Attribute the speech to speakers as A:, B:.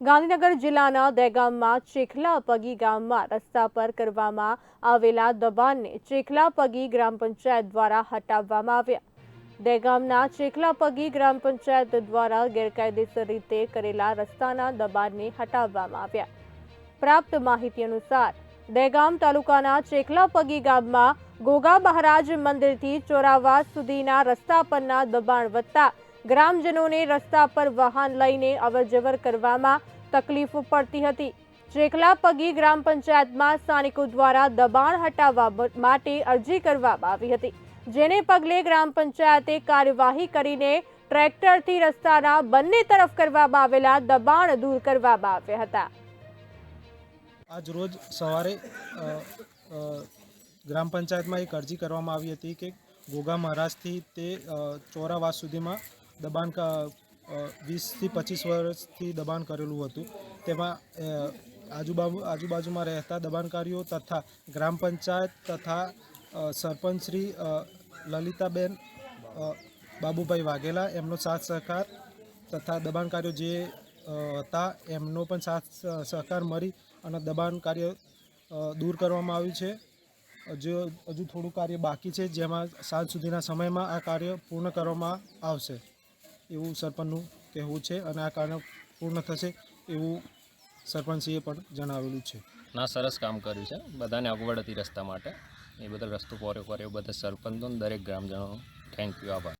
A: ગાંધીનગર જિલ્લાના દહેગામમાં ચેખલા પગી ગામમાં રસ્તા પર કરવામાં આવેલા દબાણને ચેખલા પગી ગ્રામ પંચાયત દ્વારા હટાવવામાં આવ્યા. દહેગામના ચેખલા પગી ગ્રામ પંચાયત દ્વારા ગેરકાયદેસર રીતે કરેલા રસ્તાના દબાણને હટાવવામાં આવ્યા. પ્રાપ્ત માહિતી અનુસાર, દહેગામ તાલુકાના ચેખલા પગી ગામમાં ગોગા મહારાજ મંદિરથી ચોરાવા સુધીના રસ્તા પરના દબાણ વધતા ગ્રામજનોને રસ્તા પર વાહન લઈને અવરજવર કરવામાં તકલીફ પડતી હતી. ચેખલા પગી ગ્રામ પંચાયતમાં સ્થાનિકો દ્વારા દબાણ હટાવવા માટે અરજી કરવામાં આવી હતી. જેને પગલે ગ્રામ પંચાયતે કાર્યવાહી કરીને ટ્રેક્ટરથી રસ્તાના બંને તરફ કરવામાં આવેલા દબાણ દૂર કરવામાં આવ્યા હતા.
B: આજ રોજ સવારે ગ્રામ પંચાયતમાં એક અરજી કરવામાં આવી હતી કે ગોગા મહારાજથી તે ચોરાવાસ સુધીમાં દબાણ વીસથી પચીસ વર્ષથી દબાણ કરેલું હતું. તેમાં આજુબાજુ, આજુબાજુમાં રહેતા દબાણકારીઓ તથા ગ્રામ પંચાયત તથા સરપંચ શ્રી લલિતાબેન બાબુભાઈ વાઘેલા, એમનો સાથ સહકાર તથા દબાણકારીઓ જે હતા, એમનો પણ સાથ સહકાર મળી અને દબાણ કાર્ય દૂર કરવામાં આવ્યું છે. હજુ હજુ થોડું કાર્ય બાકી છે, જેમાં સાંજ સુધીના સમયમાં આ કાર્ય પૂર્ણ કરવામાં આવશે. એવું સરપંચનું કહેવું છે અને આ કાર્ય પૂર્ણ થશે એવું સરપંચશ્રીએ પણ જણાવેલું છે.
C: ના, સરસ કામ કર્યું છે. બધાને અગવડ હતી રસ્તા માટે. એ બદલ રસ્તો પહોળો કર્યો બધા સરપંચો અને દરેક ગ્રામજનો થેન્ક યુ આભાર.